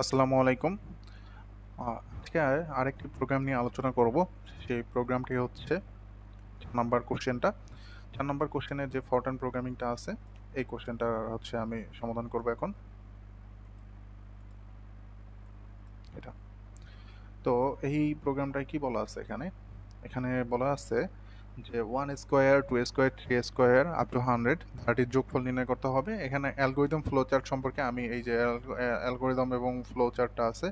আসসালামু আলাইকুম। আজকে আরেকটি প্রোগ্রাম নিয়ে আলোচনা করব। সেই প্রোগ্রামটি হচ্ছে চার নাম্বার কোশ্চেনটা চার নাম্বার কোশ্চেনের যে ফরটান প্রোগ্রামিংটা আছে, এই কোশ্চেনটা হচ্ছে আমি সমাধান করব এখন। এটা। তো এই প্রোগ্রামটায় কি বলা আছে এখানে? এখানে বলা আছে যে one square two square three square up to hundred থার্টির যোগফল নির্ণয় করতে হবে। এখানে অ্যালগোরিদম ফ্লো চার্ট সম্পর্কে আমি এই যে অ্যালগোরিদম এবং ফ্লো চার্টটা আছে,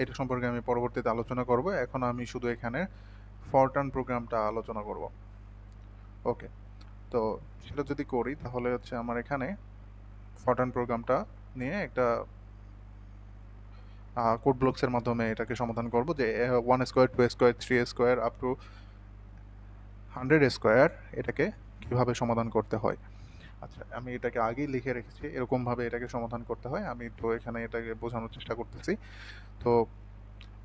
এটা সম্পর্কে আমি পরবর্তীতে আলোচনা করব। এখন আমি শুধু এখানে ফরটার্ন প্রোগ্রামটা আলোচনা করব। ওকে, তো সেটা যদি করি, তাহলে হচ্ছে আমার এখানে ফরটার্ন প্রোগ্রামটা নিয়ে একটা কোড ব্লকসের মাধ্যমে এটাকে সমাধান করব যে one square two square three square up to hundred square এটাকে কীভাবে সমাধান করতে হয়? আচ্ছা আমি এটাকে আগেই লিখে রেখেছি, এরকমভাবে এটাকে সমাধান করতে হয়। আমি তো এখানে এটাকে বোঝানোর চেষ্টা করতেছি। তো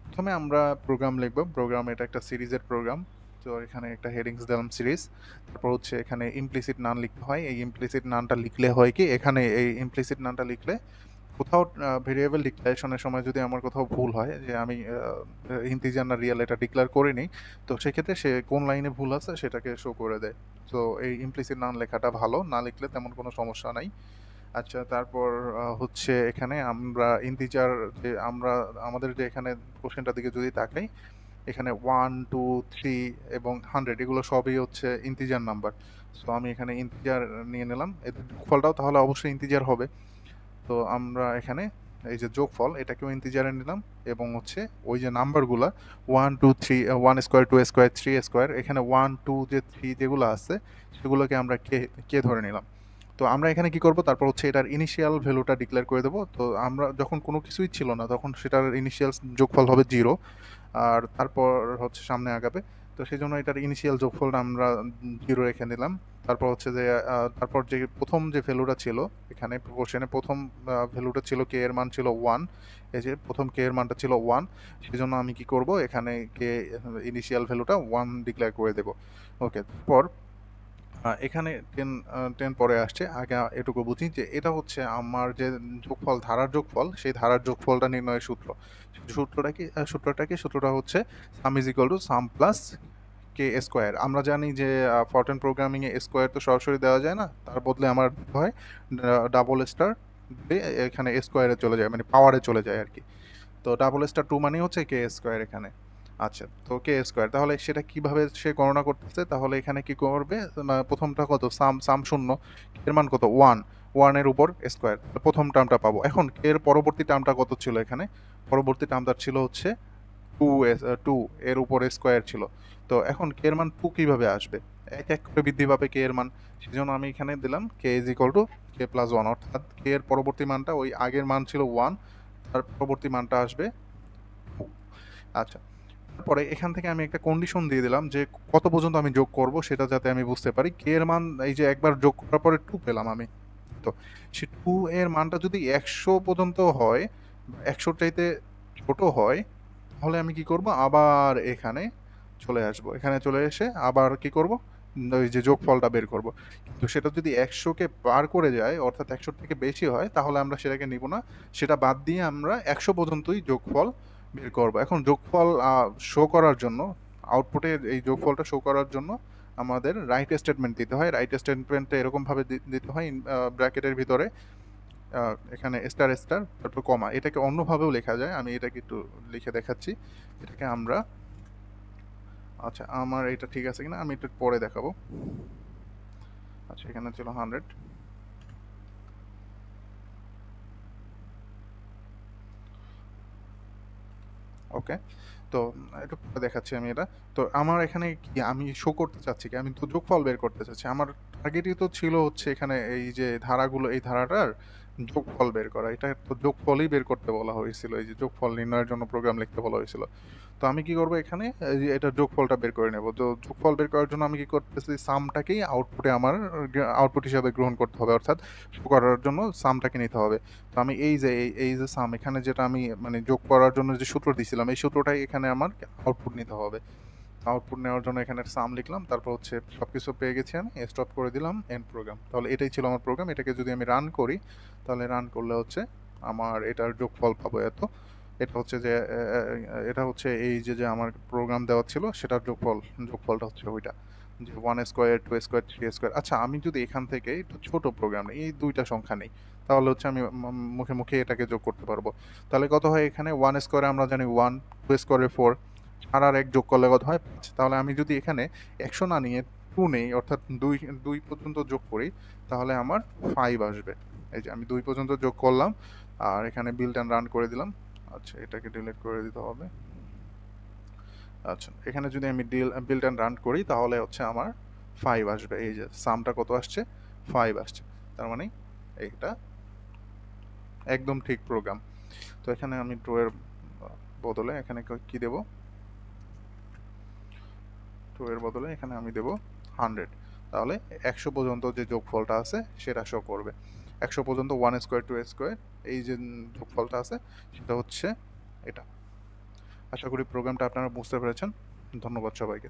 প্রথমে আমরা প্রোগ্রাম লিখব। প্রোগ্রাম এটা একটা সিরিজের প্রোগ্রাম তো এখানে একটা হেডিংস দিলাম সিরিজ তারপর হচ্ছে এখানে ইমপ্লিসিট নান লিখতে হয়। এই ইমপ্লিসিট নানটা লিখলে হয় কি? এখানে এই ইমপ্লিসিট নানটা লিখলে কোথাও ভেরিয়েবল ডিক্লারেশনের সময় যদি আমার কোথাও ভুল হয়, যে আমি ইন্টিজার না রিয়েল এটা ডিক্লেয়ার করিনি তো সেক্ষেত্রে সে কোন লাইনে ভুল আছে সেটাকে শো করে দেয়। তো এই ইমপ্লিসিট নান লেখাটা ভালো, না লিখলে তেমন কোনো সমস্যা নাই। আচ্ছা তারপর হচ্ছে এখানে আমরা ইন্টিজার যে আমরা, আমাদের যে এখানে কোশ্চেনটার দিকে যদি তাকাই, এখানে ওয়ান টু থ্রি এবং হান্ড্রেড এগুলো সবই হচ্ছে ইন্টিজার নাম্বার সো আমি এখানে ইন্টিজার নিয়ে নিলাম। এদের ফলটাও তাহলে অবশ্যই ইন্টিজার হবে। তো আমরা এখানে এই যে যোগফল, এটাকেও ইন্টিজারে নিলাম এবং হচ্ছে ওই যে নাম্বারগুলো one two three one square two square three square এখানে ওয়ান টু যে থ্রি যেগুলো আছে, সেগুলোকে আমরা কে কে ধরে নিলাম। তো আমরা এখানে কি করব? তারপর হচ্ছে এটার ইনিশিয়াল ভ্যালুটা ডিক্লেয়ার করে দেবো। তো আমরা যখন কোনো কিছুই ছিল না, তখন সেটার ইনিশিয়াল যোগফল হবে জিরো আর তারপর হচ্ছে সামনে আগাবে। তো সেই জন্য এটার ইনিশিয়াল যোগফলটা আমরা জিরো রেখে নিলাম। তারপর হচ্ছে যে তারপর যে প্রথম যে ভ্যালুটা ছিল, এখানে কোশ্চেনে প্রথম ভ্যালুটা ছিল কে এর মান ছিল ওয়ান এই যে প্রথম কে এর মানটা ছিল ওয়ান সেই জন্য আমি কি করব? এখানে কে ইনিশিয়াল ভ্যালুটা ওয়ান ডিক্লেয়ার করে দেব। ওকে তারপর এখানে টেন টেন পরে আসছে। আগে এটুকু বুঝি যে এটা হচ্ছে আমার যে যোগফল, ধারার যোগফল, সেই ধারার যোগফলটা নির্ণয়ের সূত্র। সূত্রটা কি সূত্রটা কি? সূত্রটা হচ্ছে sum is equal to sum plus K square? আমরা জানি যে ফরটেন প্রোগ্রামিংয়ে স্কোয়ার তো সরাসরি দেওয়া যায় না, তার বদলে আমার হয় ডাবল স্টার এখানে স্কোয়ারে চলে যায় মানে পাওয়ারে চলে যায় আর কি। তো ডাবল স্টার টু মানে হচ্ছে কে স্কোয়ার এখানে। আচ্ছা তো কে স্কোয়ার? তাহলে সেটা কীভাবে সে গণনা করতেছে? তাহলে এখানে কি করবে? প্রথমটা কত? সাম সাম শূন্য, এর মান কত? ওয়ান ওয়ানের উপর স্কোয়ার। প্রথম টার্মটা পাবো। এখন এর পরবর্তী টার্মটা কত ছিল এখানে? পরবর্তী টার্মটা ছিল হচ্ছে টু টু এর উপর স্কোয়ার ছিল। তো এখন কে এর মান টু কীভাবে আসবে? এক এক করে বৃদ্ধি পাবে কে এর মান। সেই জন্য আমি এখানে দিলাম K is equal to K plus one অর্থাৎ কে এর পরবর্তী মানটা ওই আগের মান ছিল ওয়ান তার পরবর্তী মানটা আসবে আচ্ছা তারপরে এখান থেকে আমি একটা কন্ডিশন দিয়ে দিলাম যে কত পর্যন্ত আমি যোগ করব, সেটা যাতে আমি বুঝতে পারি। কে এর মান এই যে একবার যোগ করার পরে টু পেলাম আমি। তো সে টু এর মানটা যদি একশো পর্যন্ত হয় একশোর চাইতে ছোট হয় তাহলে আমি কি করব? আবার এখানে চলে আসব। এখানে চলে এসে আবার কি করব? ওই যে যোগফলটা বের করব। কিন্তু সেটা যদি একশোকে পার করে যায়, অর্থাৎ একশোর থেকে বেশি হয়, তাহলে আমরা সেটাকে নিব না। সেটা বাদ দিয়ে আমরা একশো পর্যন্তই যোগফল বের করব। এখন যোগফল শো করার জন্য আউটপুটে এই যোগফলটা শো করার জন্য আমাদের রাইট স্টেটমেন্ট দিতে হয়। রাইট স্টেটমেন্টটা এরকমভাবে দিতে হয় ব্র্যাকেটের ভিতরে। এখানে স্টার স্টার তারপর কমা এটাকে অন্যভাবেও লেখা যায়, আমি এটাকে একটু লিখে দেখাচ্ছি, এটাকে আমরা আচ্ছা আমার এটা ঠিক আছে কিনা, আমি একটু পরে দেখাবো আচ্ছা এখানে ছিল হান্ড্রেড ওকে তো একটু দেখাচ্ছি আমি এটা, তো আমার এখানে কি, আমি শো করতে চাচ্ছি কি, আমি তো যোগফল বের করতে চাচ্ছি, আমার টার্গেটই তো ছিল হচ্ছে এখানে এই যে ধারাগুলো, এই ধারাটার যোগফল বের করা, এটা তো যোগফলই বের করতে বলা হয়েছিল, এই যে যোগফল নির্ণয়ের জন্য প্রোগ্রাম লিখতে বলা হয়েছিল। তো আমি কি করব এখানে এটা যোগফলটা বের করে নেব। তো যোগফল বের করার জন্য আমি কি করতেছি সামটাকেই আউটপুটে আমার আউটপুট হিসাবে গ্রহণ করতে হবে, অর্থাৎ করার জন্য সামটাকে নিতে হবে। তো আমি এই যে এই যে সাম এখানে যেটা আমি মানে যোগ করার জন্য যে সূত্র দিয়েছিলাম এই সূত্রটাই এখানে আমার আউটপুট নিতে হবে। আউটপুট নেওয়ার জন্য এখানে সাম লিখলাম, তারপর হচ্ছে সব কিছু পেয়ে গেছি আমি স্টপ করে দিলাম এন্ড প্রোগ্রাম তাহলে এটাই ছিল আমার প্রোগ্রাম এটাকে যদি আমি রান করি, তাহলে রান করলে হচ্ছে আমার এটার যোগফল পাবো এত। এটা হচ্ছে যে এটা হচ্ছে এই যে যে আমার প্রোগ্রাম দেওয়া ছিল, সেটার যোগফল, যোগফলটা হচ্ছে ওইটা। যে one square two square three square আচ্ছা আমি যদি এখান থেকে একটু ছোটো প্রোগ্রাম এই দুইটা সংখ্যা নেই, তাহলে হচ্ছে আমি মুখে মুখে এটাকে যোগ করতে পারব। তাহলে কত হয় এখানে? ওয়ান স্কোয়ারে আমরা জানি ওয়ান টু স্কোয়ারে ফোর চার আর এক যোগ করলে কত হয়? পাঁচ তাহলে আমি যদি এখানে একশো না নিয়ে টু নেই, অর্থাৎ দুই দুই পর্যন্ত যোগ করি, তাহলে আমার ফাইভ আসবে। এই যে আমি দুই পর্যন্ত যোগ করলাম, আর এখানে বিলটা রান করে দিলাম। আচ্ছা এটাকে ডিলিট করে দিতে হবে। আচ্ছা এখানে যদি আমি ডিল বিলটা রান করি, তাহলে হচ্ছে আমার ফাইভ আসবে। এই যে সামটা কত আসছে? ফাইভ আসছে। তার মানে এইটা একদম ঠিক প্রোগ্রাম তো এখানে আমি ড্রয়ের বদলে এখানে কি দেব? টু এর বদলে এখানে আমি দেব হান্ড্রেড তাহলে একশো পর্যন্ত যে যোগফলটা আছে, সেটা শো করবে। একশো পর্যন্ত ওয়ান স্কোয়ার টু স্কোয়ার এই যে যোগ যোগফলটা আছে, সেটা হচ্ছে এটা। আশা করি প্রোগ্রামটা আপনারা বুঝতে পেরেছেন। ধন্যবাদ সবাইকে।